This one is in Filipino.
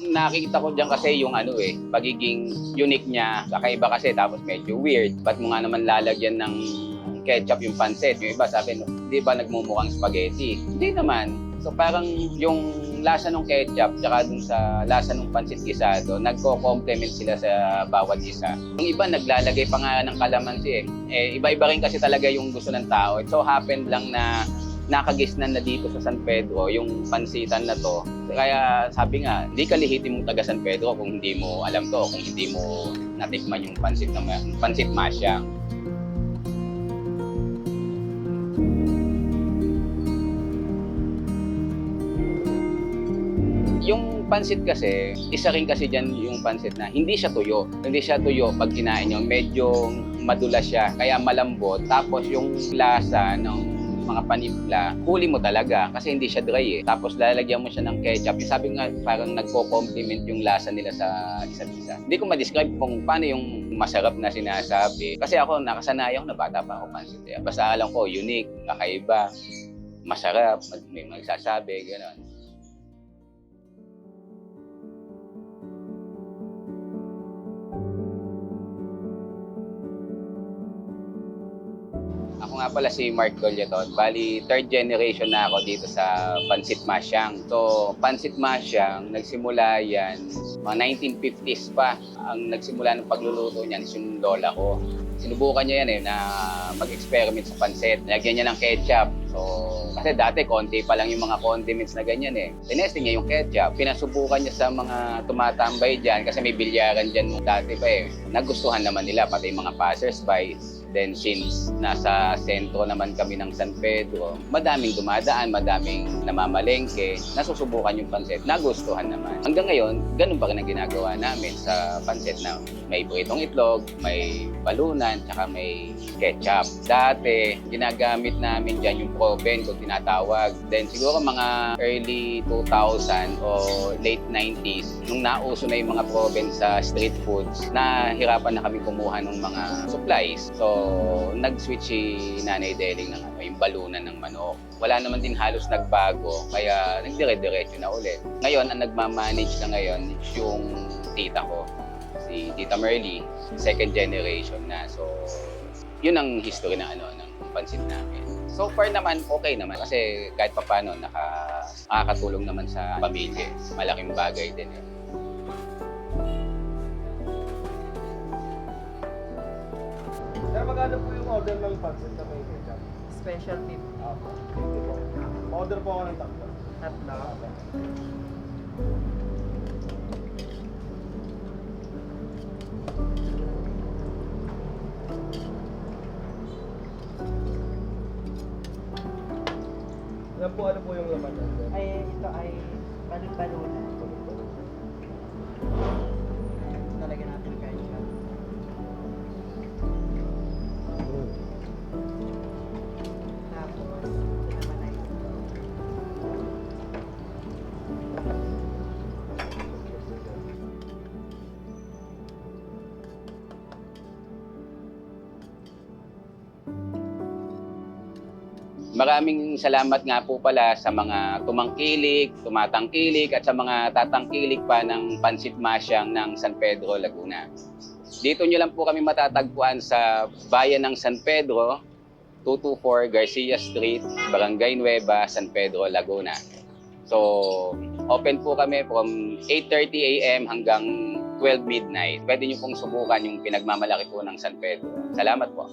nakikita ko diyan kasi yung ano eh, pagiging unique niya, kakaiba kasi tapos medyo weird. Ba't mo nga naman lalagyan ng ketchup yung pancit? Yung iba sabi, di ba nagmumukhang spaghetti? Hindi naman. So parang yung lasa ng ketchup tsaka dun sa lasa ng pancit gisado, nagko-complement sila sa bawat isa. Yung iba naglalagay pa nga ng kalamansi eh. eh iba-iba rin kasi talaga yung gusto ng tao. It so happened lang na nakagisnan na dito sa San Pedro yung pansitan na to. Kaya sabi nga, hindi ka lihitin mong taga San Pedro kung hindi mo alam to, kung hindi mo natikman yung pansit na pansit masya. Yung pansit kasi, isa rin kasi dyan yung pansit na hindi siya tuyo. Hindi siya tuyo pag kinain nyo. Medyo madulas siya, kaya malambot. Tapos yung lasa ng mga panimpla, huli mo talaga kasi hindi siya dry eh. Tapos lalagyan mo siya ng ketchup. Yung sabi nga, parang nagko-complement yung lasa nila sa isa't isa. Hindi ko ma-describe kung paano yung masarap na sinasabi. Kasi ako, nakasanayan ko na bata pa ako pansit. Eh. Basta alam ko, unique, kakaiba, masarap, may magsasabi, gano'n. Ako nga pala si Mark Golyaton. Bali, third generation na ako dito sa Pansit Masyang. So, Pansit Masyang, nagsimula yan, mga 1950s pa. Ang nagsimula ng pagluluto niyan is yung lola ko. Sinubukan niya yan eh, na mag-experiment sa pansit. Nilagyan niya ng ketchup. So, kasi dati konti pa lang yung mga condiments na ganyan eh. Tinesting niya yung ketchup. Pinasubukan niya sa mga tumatambay dyan kasi may bilyaran dyan dati pa eh. Nagustuhan naman nila, pati mga passers-by. Then since nasa sentro naman kami ng San Pedro, madaming dumadaan, madaming namamalengke, nasusubukan yung pansit, nagustuhan naman. Hanggang ngayon, ganun pa rin ang ginagawa namin sa pansit na may pritong itlog, may balunan, tsaka may ketchup. Dati, ginagamit namin dyan yung proben kung tinatawag. Then siguro mga early 2000 o late 90s, nung nauso na yung mga proben sa street foods, nahirapan na kami kumuha ng mga supplies. So, nag-switch si Nanay Deling ng ano, yung balunan ng manok. Wala naman din halos nagbago, kaya nagdire-diretso na ulit. Ngayon, ang nagmamanage na ngayon is yung tita ko, si Tita Merly, second generation na. So, yun ang history ng ano ng pansit namin. So far naman okay naman kasi kahit papaano naka nakakatulong naman sa pamilya. Malaking bagay din yun. Pero order ng pancit na may ketchup? Special tip. Apo. Hindi po. Order po ako ng tatlo. Tatlo. Yan po ano po yung laman. Ay, ito ay balon-balona. Maraming salamat nga po pala sa mga tumangkilik, tumatangkilik at sa mga tatangkilik pa ng Pansit Masyang ng San Pedro, Laguna. Dito nyo lang po kami matatagpuan sa bayan ng San Pedro, 224 Garcia Street, Barangay Nueva, San Pedro, Laguna. So, open po kami from 8.30 a.m. hanggang 12 midnight. Pwede nyo pong subukan yung pinagmamalaki po ng San Pedro. Salamat po.